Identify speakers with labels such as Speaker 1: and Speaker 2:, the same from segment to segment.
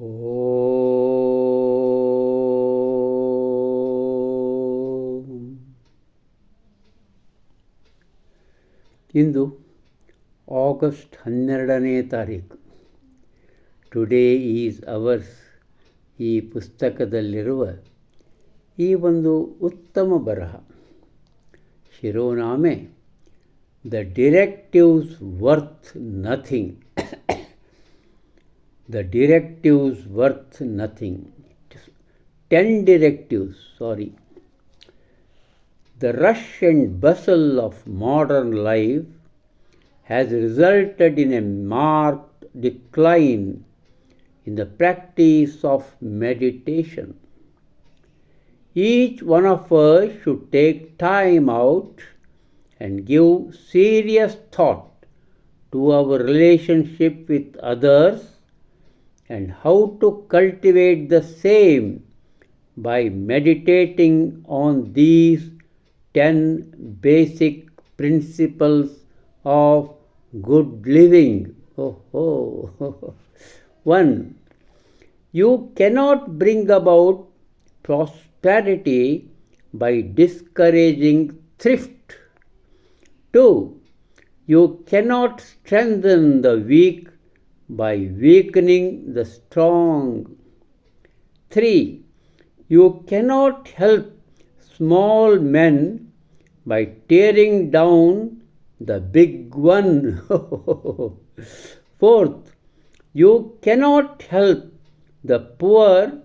Speaker 1: ಓಂ. ಇಂದು August ಹನ್ನೆರಡನೇ ತಾರೀಕು. Today is ours ಈ ಪುಸ್ತಕದಲ್ಲಿರುವ ಈ ಒಂದು ಉತ್ತಮ ಬರಹ. ಶಿರೋನಾಮೆ the directives worth nothing the directives worth nothing. Ten directives, sorry. The rush and bustle of modern life has resulted in a marked decline in the practice of meditation. Each one of us should take time out and give serious thought to our relationship with others and how to cultivate the same by meditating on these 10 basic principles of good living. Oh, oh. One, you cannot bring about prosperity by discouraging thrift. Two, you cannot strengthen the weak by weakening the strong. Three, you cannot help small men by tearing down the big one. Fourth, you cannot help the poor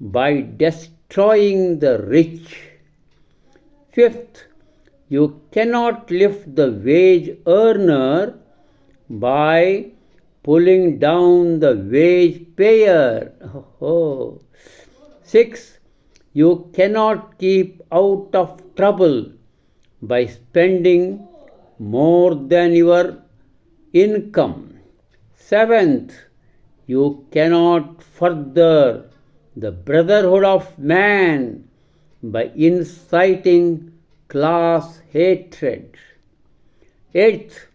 Speaker 1: by destroying the rich. Fifth, you cannot lift the wage earner by pulling down the wage payer. Oh. Six, you cannot keep out of trouble by spending more than your income. Seventh, you cannot further the brotherhood of man by inciting class hatred. Eighth,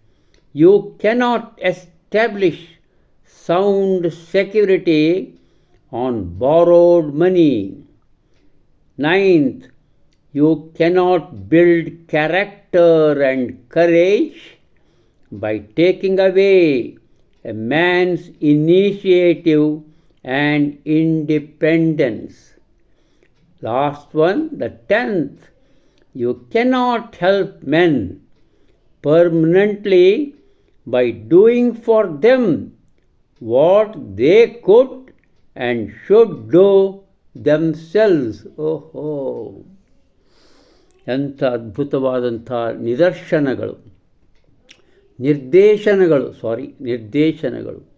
Speaker 1: you cannot establish sound security on borrowed money. Ninth, you cannot build character and courage by taking away a man's initiative and independence. Last one, the tenth, you cannot help men permanently by doing for them what they could and should do themselves. ಓಹೋ ಎಂಥ ಅದ್ಭುತವಾದಂಥ ನಿದರ್ಶನಗಳು. ನಿರ್ದೇಶನಗಳು ಸಾರಿ ನಿರ್ದೇಶನಗಳು.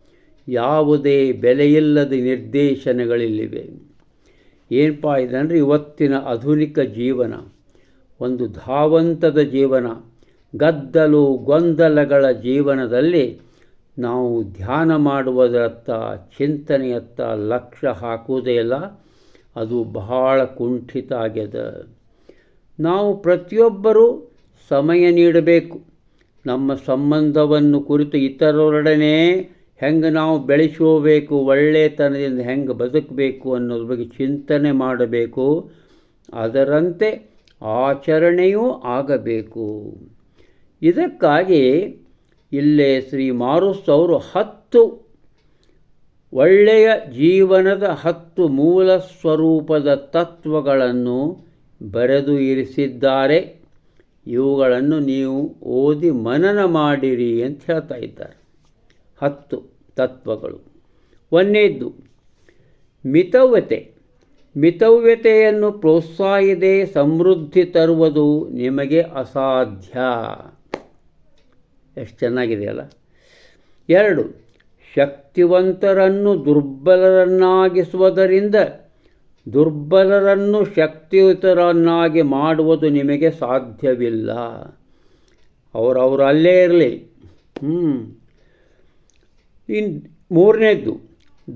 Speaker 1: ಯಾವುದೇ ಬೆಲೆಯಿಲ್ಲದ ನಿರ್ದೇಶನಗಳಿಲ್ಲಿವೆ. ಏನಪ್ಪ ಇದಂದರೆ ಇವತ್ತಿನ ಆಧುನಿಕ ಜೀವನ. ಒಂದು ಧಾವಂತದ ಜೀವನ. ಗದ್ದಲು ಗೊಂದಲಗಳ ಜೀವನದಲ್ಲಿ ನಾವು ಧ್ಯಾನ ಮಾಡುವುದರತ್ತ, ಚಿಂತನೆಯತ್ತ ಲಕ್ಷ್ಯ ಹಾಕುವುದೇ ಇಲ್ಲ ಅದು ಬಹಳ ಕುಂಠಿತ ಆಗ್ಯದ. ನಾವು ಪ್ರತಿಯೊಬ್ಬರೂ ಸಮಯ ನೀಡಬೇಕು. ನಮ್ಮ ಸಂಬಂಧವನ್ನು ಕುರಿತು ಇತರರೊಡನೆ ಹೆಂಗೆ ನಾವು ಬೆಳೆಸೋಬೇಕು, ಒಳ್ಳೆತನದಿಂದ ಹೆಂಗೆ ಬದುಕಬೇಕು ಅನ್ನೋದ್ರ ಬಗ್ಗೆ ಚಿಂತನೆ ಮಾಡಬೇಕು. ಅದರಂತೆ ಆಚರಣೆಯೂ ಆಗಬೇಕು. ಇದಕ್ಕಾಗಿ ಇಲ್ಲೇ ಶ್ರೀ ಮಾರುಸ್ ಅವರು ಹತ್ತು ಒಳ್ಳೆಯ ಜೀವನದ ಹತ್ತು ಮೂಲ ಸ್ವರೂಪದ ತತ್ವಗಳನ್ನು ಬರೆದು ಇರಿಸಿದ್ದಾರೆ. ಇವುಗಳನ್ನು ನೀವು ಓದಿ ಮನನ ಮಾಡಿರಿ ಅಂತ ಹೇಳ್ತಾ ಇದ್ದಾರೆ. ಹತ್ತು ತತ್ವಗಳು. ಒಂದೇದ್ದು, ಮಿತವ್ಯತೆ. ಮಿತವ್ಯತೆಯನ್ನು ಪ್ರೋತ್ಸಾಹಿದೆ, ಸಮೃದ್ಧಿ ತರುವುದು ನಿಮಗೆ ಅಸಾಧ್ಯ. ಎಷ್ಟು ಚೆನ್ನಾಗಿದೆಯಲ್ಲ. ಎರಡು, ಶಕ್ತಿವಂತರನ್ನು ದುರ್ಬಲರನ್ನಾಗಿಸುವುದರಿಂದ ದುರ್ಬಲರನ್ನು ಶಕ್ತಿಯುತರನ್ನಾಗಿ ಮಾಡುವುದು ನಿಮಗೆ ಸಾಧ್ಯವಿಲ್ಲ. ಅವರವರು ಅಲ್ಲೇ ಇರಲಿ. ಹ್ಞೂ ಇನ್ ಮೂರನೇದ್ದು,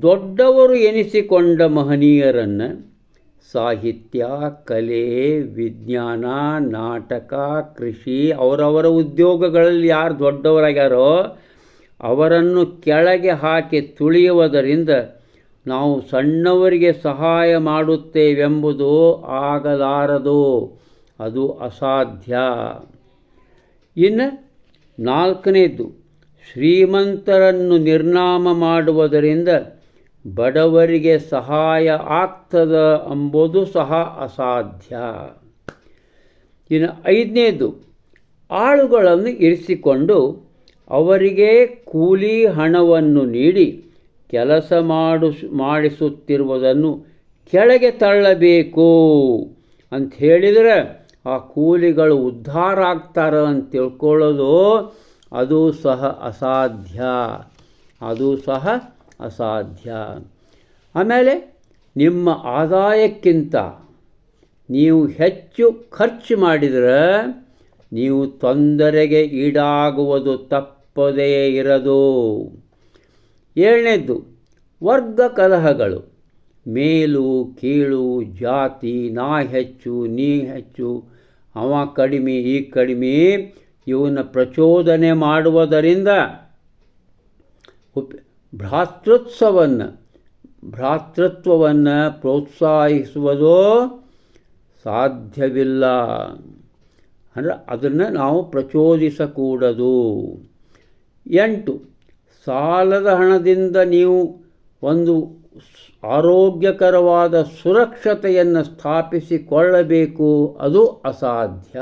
Speaker 1: ದೊಡ್ಡವರು ಎನಿಸಿಕೊಂಡ ಮಹನೀಯರನ್ನು ಸಾಹಿತ್ಯ, ಕಲೆ, ವಿಜ್ಞಾನ, ನಾಟಕ, ಕೃಷಿ ಅವರವರ ಉದ್ಯೋಗಗಳಲ್ಲಿ ಯಾರು ದೊಡ್ಡವರಾಗ್ಯಾರೋ ಅವರನ್ನು ಕೆಳಗೆ ಹಾಕಿ ತುಳಿಯುವುದರಿಂದ ನಾವು ಸಣ್ಣವರಿಗೆ ಸಹಾಯ ಮಾಡುತ್ತೇವೆಂಬುದು ಆಗಲಾರದು. ಅದು ಅಸಾಧ್ಯ. ಇನ್ನು ನಾಲ್ಕನೇದು ಶ್ರೀಮಂತರನ್ನು ನಿರ್ನಾಮ ಮಾಡುವುದರಿಂದ ಬಡವರಿಗೆ ಸಹಾಯ ಆಗ್ತದ ಅಂಬೋದು ಸಹ ಅಸಾಧ್ಯ. ಇನ್ನು ಐದನೇದು, ಆಳುಗಳನ್ನು ಇರಿಸಿಕೊಂಡು ಅವರಿಗೆ ಕೂಲಿ ಹಣವನ್ನು ನೀಡಿ ಕೆಲಸ ಮಾಡು, ಮಾಡಿಸುತ್ತಿರುವುದನ್ನು ಕೆಳಗೆ ತಳ್ಳಬೇಕು. ಅಂತ ಹೇಳಿದರೆ ಆ ಕೂಲಿಗಳು ಉದ್ಧಾರ ಆಗ್ತಾರೆ ಅಂತ ತಿಳ್ಕೊಳ್ಳೋದು ಅದು ಸಹ ಅಸಾಧ್ಯ. ಅದು ಸಹ ಅಸಾಧ್ಯ. ಆಮೇಲೆ ನಿಮ್ಮ ಆದಾಯಕ್ಕಿಂತ ನೀವು ಹೆಚ್ಚು ಖರ್ಚು ಮಾಡಿದರೆ ನೀವು ತೊಂದರೆಗೆ ಈಡಾಗುವುದು ತಪ್ಪದೇ ಇರದು. ಏಳನೇದ್ದು, ವರ್ಗ ಕಲಹಗಳು. ಮೇಲು, ಕೀಳು, ಜಾತಿ, ನಾ ಹೆಚ್ಚು, ನೀ ಹೆಚ್ಚು, ಅವ ಕಡಿಮೆ, ಈ ಕಡಿಮೆ, ಇವನ್ನ ಪ್ರಚೋದನೆ ಮಾಡುವುದರಿಂದ ಉಪ್ ಭ್ರಾತೃತ್ವವನ್ನು ಭ್ರಾತೃತ್ವವನ್ನು ಪ್ರೋತ್ಸಾಹಿಸುವುದು ಸಾಧ್ಯವಿಲ್ಲ. ಅಂದರೆ ಅದನ್ನು ನಾವು ಪ್ರಚೋದಿಸಕೂಡದು. ಎಂಟು, ಸಾಲದ ಹಣದಿಂದ ನೀವು ಒಂದು ಆರೋಗ್ಯಕರವಾದ ಸುರಕ್ಷತೆಯನ್ನು ಸ್ಥಾಪಿಸಿಕೊಳ್ಳಬೇಕು, ಅದು ಅಸಾಧ್ಯ.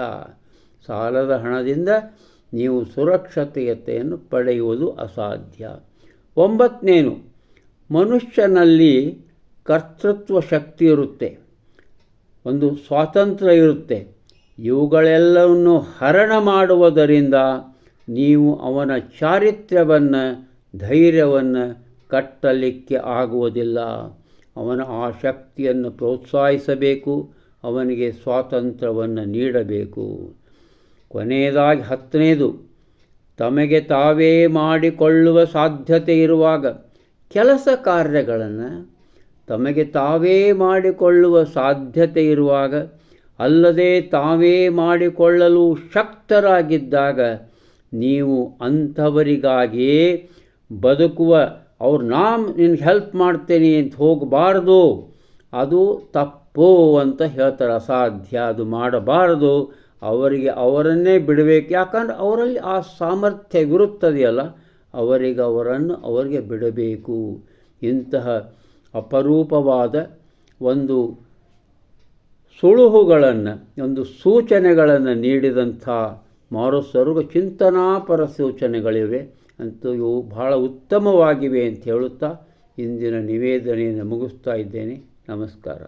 Speaker 1: ಸಾಲದ ಹಣದಿಂದ ನೀವು ಸುರಕ್ಷತೆಯತೆಯನ್ನು ಪಡೆಯುವುದು ಅಸಾಧ್ಯ. ಒಂಬತ್ತನೇನು? ಮನುಷ್ಯನಲ್ಲಿ ಕರ್ತೃತ್ವ ಶಕ್ತಿ ಇರುತ್ತೆ. ಒಂದು ಸ್ವಾತಂತ್ರ್ಯ ಇರುತ್ತೆ. ಇವುಗಳೆಲ್ಲವನ್ನು ಹರಣ ಮಾಡುವುದರಿಂದ ನೀವು ಅವನ ಚಾರಿತ್ರ್ಯವನ್ನು, ಧೈರ್ಯವನ್ನು ಕಟ್ಟಲಿಕ್ಕೆ ಆಗುವುದಿಲ್ಲ. ಅವನ ಆ ಶಕ್ತಿಯನ್ನು ಪ್ರೋತ್ಸಾಹಿಸಬೇಕು, ಅವನಿಗೆ ಸ್ವಾತಂತ್ರ್ಯವನ್ನು ನೀಡಬೇಕು. ಕೊನೆಯದಾಗಿ ಹತ್ತನೇದು. ತಮಗೆ ತಾವೇ ಮಾಡಿಕೊಳ್ಳುವ ಸಾಧ್ಯತೆ ಇರುವಾಗ ಕೆಲಸ ಕಾರ್ಯಗಳನ್ನು ತಮಗೆ ತಾವೇ ಮಾಡಿಕೊಳ್ಳುವ ಸಾಧ್ಯತೆ ಇರುವಾಗ ಅಲ್ಲದೆ ತಾವೇ ಮಾಡಿಕೊಳ್ಳಲು ಶಕ್ತರಾಗಿದ್ದಾಗ ನೀವು ಅಂಥವರಿಗಾಗಿಯೇ ಬದುಕುವ ಅವ್ರು ನಾಮ್ ನಿನ್ಗೆ ಹೆಲ್ಪ್ ಮಾಡ್ತೇನೆ ಅಂತ ಹೋಗಬಾರ್ದು. ಅದು ತಪ್ಪು ಅಂತ ಹೇಳ್ತಾರೆ. ಅಸಾಧ್ಯ. ಅದು ಮಾಡಬಾರದು. ಅವರಿಗೆ ಅವರನ್ನೇ ಬಿಡಬೇಕು. ಯಾಕಂದ್ರೆ ಅವರಲ್ಲಿ ಆ ಸಾಮರ್ಥ್ಯವಿರುತ್ತದೆಯಲ್ಲ, ಅವರಿಗೆ ಅವರನ್ನು ಅವರಿಗೆ ಬಿಡಬೇಕು. ಇಂತಹ ಅಪರೂಪವಾದ ಒಂದು ಸುಳುಹುಗಳನ್ನು, ಒಂದು ಸೂಚನೆಗಳನ್ನು ನೀಡಿದಂಥ ಮಾರುಸರ್ಗ ಚಿಂತನಾಪರ ಸೂಚನೆಗಳಿವೆ. ಅಂತೂ ಇವು ಬಹಳ ಉತ್ತಮವಾಗಿವೆ ಅಂತ ಹೇಳುತ್ತಾ ಇಂದಿನ ನಿವೇದನೆಯನ್ನು ಮುಗಿಸ್ತಾ ಇದ್ದೇನೆ. ನಮಸ್ಕಾರ.